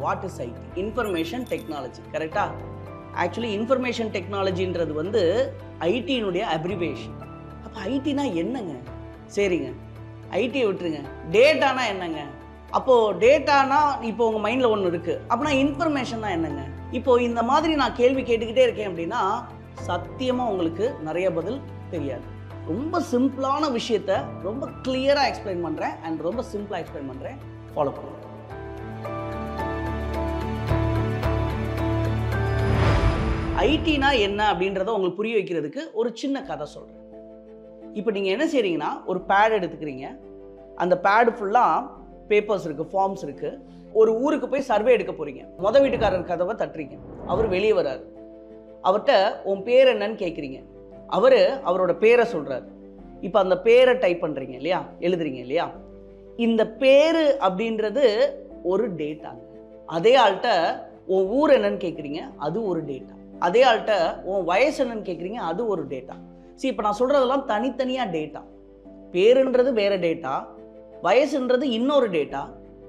What is IT information technology கரெக்டா actually information டெக்னாலஜின்றது வந்து ஐடியினுடைய அப்ரிவேஷன் அப்போ ஐடினா என்னங்க? சரிங்க. ஐடியை விட்டுருங்க. டேட்டானா என்னங்க? அப்போது டேட்டானா இப்போ உங்கள் மைண்டில் ஒன்று இருக்குது அப்படின்னா இன்ஃபர்மேஷன்னா என்னங்க? இப்போது இந்த மாதிரி நான் கேள்வி கேட்டுக்கிட்டே இருக்கேன் அப்படின்னா சத்தியமாக உங்களுக்கு நிறைய பதில் தெரியாது. ரொம்ப சிம்பிளான விஷயத்த ரொம்ப கிளியராக எக்ஸ்பிளைன் பண்ணுறேன் அண்ட் ரொம்ப சிம்பிளாக எக்ஸ்பிளைன் பண்ணுறேன் ஃபாலோ பண்ணுறேன் ஐடினா என்ன அப்படின்றத உங்களுக்கு புரிய வைக்கிறதுக்கு ஒரு சின்ன கதை சொல்கிறேன் இப்போ நீங்கள் என்ன செய்கிறீங்கன்னா ஒரு பேட் எடுத்துக்கிறீங்க. அந்த பேடு ஃபுல்லாக பேப்பர்ஸ் இருக்குது ஃபார்ம்ஸ் இருக்குது ஒரு ஊருக்கு போய் சர்வே எடுக்க போகிறீங்க மொத வீட்டுக்காரர் கதவை தட்டுறீங்க. அவர் வெளியே வராரு. அவர்கிட்ட உன் பேர் என்னன்னு கேட்குறீங்க அவர் அவரோட பேரை சொல்கிறார் இப்போ அந்த பேரை டைப் பண்ணுறீங்க இல்லையா? எழுதுறீங்க இல்லையா? இந்த பேர் அப்படின்றது ஒரு டேட்டாங்க அதே ஆள்கிட்ட உன் ஊர் என்னன்னு கேட்குறீங்க அது ஒரு டேட்டா அதே ஆள்கிட்ட உன் வயசு என்னன்னு கேட்குறீங்க அது ஒரு டேட்டா சரி இப்போ நான் சொல்கிறதெல்லாம் தனித்தனியாக டேட்டா பேருன்றது வேறு டேட்டா வயசுன்றது இன்னொரு டேட்டா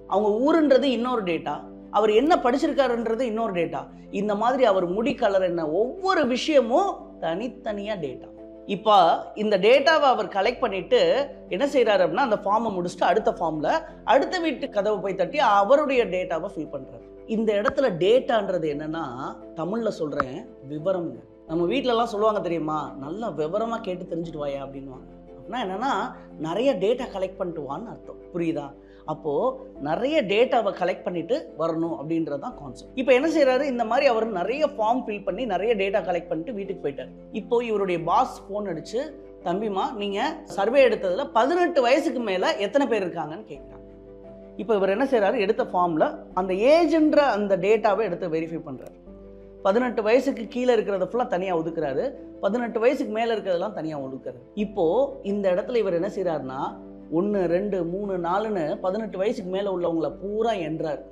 அவங்க ஊருன்றது இன்னொரு டேட்டா அவர் என்ன படிச்சிருக்காருன்றது இன்னொரு டேட்டா இந்த மாதிரி அவர் முடி கலர் என்ன ஒவ்வொரு விஷயமும் தனித்தனியாக டேட்டா இப்போ இந்த டேட்டாவை அவர் கலெக்ட் பண்ணிட்டு என்ன செய்கிறாரு அப்படின்னா அந்த ஃபார்மை முடிச்சுட்டு அடுத்த ஃபார்மில் அடுத்த வீட்டு கதவை போய் தட்டி அவருடைய டேட்டாவை ஃபில் பண்ணுறாரு இந்த இடத்துல டேட்டான்றது என்னன்னா தமிழில் சொல்கிறேன் விவரம்ங்க. நம்ம வீட்டிலலாம் சொல்லுவாங்க தெரியுமா நல்லா விவரமாக கேட்டு தெரிஞ்சுட்டு வாயா அப்படின்வாங்க அப்படின்னா என்னன்னா நிறைய டேட்டா கலெக்ட் பண்ணிட்டு வான்னு அர்த்தம். புரியுதா? அப்போது நிறைய டேட்டாவை கலெக்ட் பண்ணிட்டு வரணும் அப்படின்றது தான் கான்செப்ட் இப்போ என்ன செய்கிறாரு இந்த மாதிரி அவர் நிறைய ஃபார்ம் ஃபில் பண்ணி நிறைய டேட்டா கலெக்ட் பண்ணிட்டு வீட்டுக்கு போயிட்டார். இப்போ இவருடைய பாஸ் ஃபோன் அடிச்சு தம்பிமா நீங்கள் சர்வே எடுத்ததில் பதினெட்டு வயசுக்கு மேலே எத்தனை பேர் இருக்காங்கன்னு கேட்குறாங்க இப்போ இவர் என்ன செய்கிறாரு எடுத்த ஃபார்மில் அந்த ஏஜ்ன்ற அந்த டேட்டாவை எடுத்து வெரிஃபை பண்ணுறாரு பதினெட்டு வயசுக்கு கீழே இருக்கிறத ஃபுல்லாக தனியாக ஒதுக்குறாரு. பதினெட்டு வயசுக்கு மேலே இருக்கிறதெல்லாம் தனியாக ஒதுக்குறாரு. இப்போது இந்த இடத்துல இவர் என்ன செய்கிறாருன்னா ஒன்று ரெண்டு மூணு நாலுன்னு பதினெட்டு வயசுக்கு மேலே உள்ளவங்கள பூரா என்றார்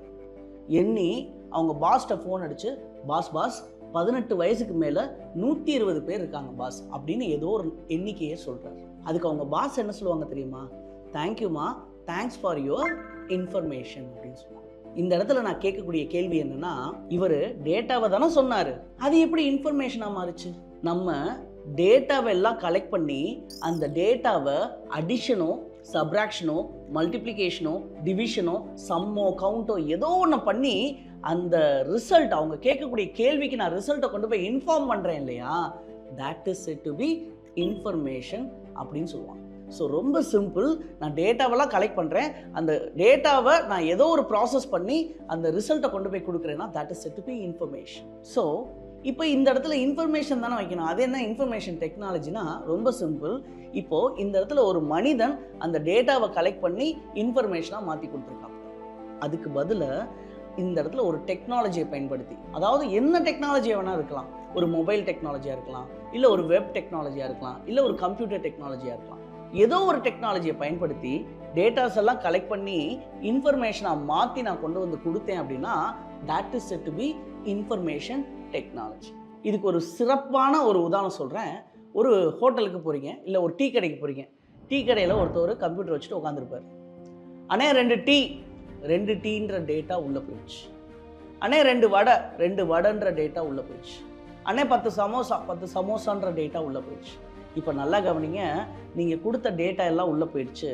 எண்ணி அவங்க பாஸ்ட்ட ஃபோன் அடித்து பாஸ் பாஸ் பதினெட்டு வயசுக்கு மேலே நூற்றி இருபது பேர் இருக்காங்க பாஸ் அப்படின்னு ஏதோ ஒரு எண்ணிக்கையை சொல்கிறார் அதுக்கு அவங்க பாஸ் என்ன சொல்லுவாங்க தெரியுமா? தேங்க்யூமா தேங்க்ஸ் ஃபார் யுவர் இன்ஃபர்மேஷன் அப்படின்னு சொல்லுவாங்க. இந்த இடத்துல நான் கேட்கக்கூடிய கேள்வி என்னன்னா இவர் டேட்டாவை தானே சொன்னார். அது எப்படி இன்ஃபர்மேஷனாக மாறுச்சு? நம்ம டேட்டாவை எல்லாம் கலெக்ட் பண்ணி அந்த டேட்டாவை அடிஷனோ சப்ராக்ஷனோ மல்டிப்ளிகேஷனோ டிவிஷனோ சம்மோ கவுண்டோ ஏதோ ஒன்று பண்ணி அந்த ரிசல்ட் அவங்க கேட்கக்கூடிய கேள்விக்கு நான் ரிசல்ட்டை கொண்டு போய் இன்ஃபார்ம் பண்ணுறேன் இல்லையா? That is it to be information அப்படின்னு சொல்லுவாங்க. ஸோ ரொம்ப சிம்பிள் நான் டேட்டாவெல்லாம் கலெக்ட் பண்ணுறேன் அந்த டேட்டாவை நான் ஏதோ ஒரு ப்ராசஸ் பண்ணி அந்த ரிசல்ட்டை கொண்டு போய் கொடுக்குறேன்னா that is set be information so இப்போ இந்த இடத்துல இன்ஃபர்மேஷன் தானே வைக்கணும். அது என்ன இன்ஃபர்மேஷன் டெக்னாலஜினா ரொம்ப சிம்பிள் இப்போது இந்த இடத்துல ஒரு மனிதன் அந்த டேட்டாவை கலெக்ட் பண்ணி இன்ஃபர்மேஷனாக மாற்றி கொடுத்துருக்கான். அதுக்கு பதிலாக இந்த இடத்துல ஒரு டெக்னாலஜியை பயன்படுத்தி. அதாவது என்ன டெக்னாலஜியை வேணால் இருக்கலாம். ஒரு மொபைல் டெக்னாலஜியாக இருக்கலாம். இல்லை ஒரு வெப் டெக்னாலஜியாக இருக்கலாம். இல்லை ஒரு கம்ப்யூட்டர் டெக்னாலஜியாக இருக்கலாம். ஏதோ ஒரு டெக்னாலஜியை பயன்படுத்தி டேட்டாஸ் எல்லாம் கலெக்ட் பண்ணி இன்ஃபர்மேஷனாக மாற்றி நான் கொண்டு வந்து கொடுத்தேன் அப்படின்னா that is set to be information technology இதுக்கு ஒரு சிறப்பான ஒரு உதாரணம் சொல்கிறேன் ஒரு ஹோட்டலுக்கு போகிறீங்க இல்லை ஒரு டீ கடைக்கு போகிறீங்க டீ கடையில் ஒருத்தர் கம்ப்யூட்டர் வச்சுட்டு உட்காந்துருப்பார் அண்ணே ரெண்டு டீ. ரெண்டு டீன்ற டேட்டா உள்ளே போயிடுச்சு. அண்ணே ரெண்டு வடை. ரெண்டு வடைன்ற டேட்டா உள்ளே போயிடுச்சு. அண்ணே பத்து சமோசா பத்து சமோசான்ற டேட்டா உள்ளே போயிடுச்சு. இப்போ நல்லா கவனிங்க நீங்கள் கொடுத்த டேட்டா எல்லாம் உள்ளே போயிடுச்சு.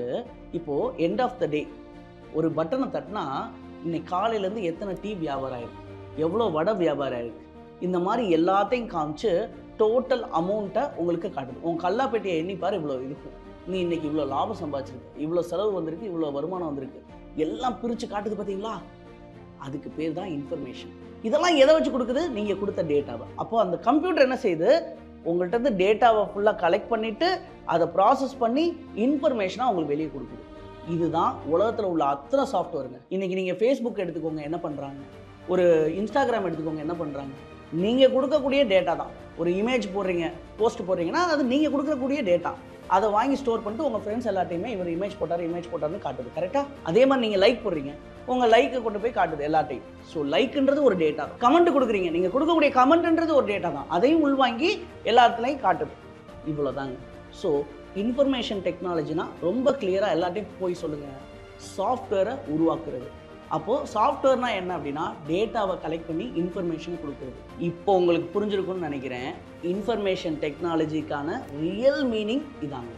இப்போது எண்ட் ஆஃப் த டே ஒரு பட்டனை தட்டினா இன்னைக்கு காலையிலேருந்து எத்தனை டீ வியாபாரம் ஆயிருக்கு? எவ்வளோ வடை வியாபாரம் ஆயிருக்கு? இந்த மாதிரி எல்லாத்தையும் காமிச்சு டோட்டல் அமௌண்ட்டை உங்களுக்கு காட்டுது. உங்கள் கல்லாப்பேட்டியை எண்ணிப்பார் இவ்வளோ இருக்கும். நீ இன்னைக்கு இவ்வளோ லாபம் சம்பாதிச்சிருக்க. இவ்வளோ செலவு வந்திருக்கு இவ்வளோ வருமானம் வந்திருக்கு. எல்லாம் பிரித்து காட்டுது பார்த்தீங்களா அதுக்கு பேர் தான் இன்ஃபர்மேஷன் இதெல்லாம் எதை வச்சு கொடுக்குது? நீங்கள் கொடுத்த டேட்டாவை அப்போ அந்த கம்ப்யூட்டர் என்ன செய்யுது? உங்கள்கிட்ட இருந்து டேட்டாவை ஃபுல்லாக கலெக்ட் பண்ணிவிட்டு அதை ப்ராசஸ் பண்ணி இன்ஃபர்மேஷனாக உங்களுக்கு வெளியே கொடுக்குது. இதுதான் உலகத்தில் உள்ள அத்தனை சாஃப்ட்வேருங்க இன்றைக்கி நீங்கள் ஃபேஸ்புக் எடுத்துக்கோங்க என்ன பண்ணுறாங்க ஒரு இன்ஸ்டாகிராம் எடுத்துக்கோங்க என்ன பண்ணுறாங்க நீங்கள் கொடுக்கக்கூடிய டேட்டா தான். ஒரு இமேஜ் போடுறீங்க போஸ்ட் போடுறீங்கன்னா அது நீங்கள் கொடுக்கக்கூடிய டேட்டா அதை வாங்கி ஸ்டோர் பண்ணிட்டு உங்கள் ஃப்ரெண்ட்ஸ் எல்லாத்தையுமே இவர் இமேஜ் போட்டார் இமேஜ் போட்டார்னு காட்டுது. கரெக்டாக அதே மாதிரி நீங்கள் லைக் போடுறீங்க. உங்கள் லைக்கை கொண்டு போய் காட்டுது எல்லாத்தையும். ஸோ லைக்ன்றது ஒரு டேட்டா தான். கமெண்ட் கொடுக்குறீங்க. நீங்கள் கொடுக்கக்கூடிய கமெண்ட்ன்றது ஒரு டேட்டா தான். அதையும் உள்வாங்கி எல்லாத்துலையும் காட்டுது. இவ்வளோதாங்க ஸோ இன்ஃபர்மேஷன் டெக்னாலஜினா ரொம்ப கிளியராக எல்லாத்தையும் போய் சொல்லுங்கள் சாஃப்ட்வேரை உருவாக்குறது. அப்போது சாஃப்ட்வேர்னா என்ன அப்படின்னா டேட்டாவை கலெக்ட் பண்ணி இன்ஃபர்மேஷன் கொடுக்குறது. இப்போ உங்களுக்கு புரிஞ்சிருக்கும்னு நினைக்கிறேன். இன்ஃபர்மேஷன் டெக்னாலஜிக்கான ரியல் மீனிங் இதாங்க.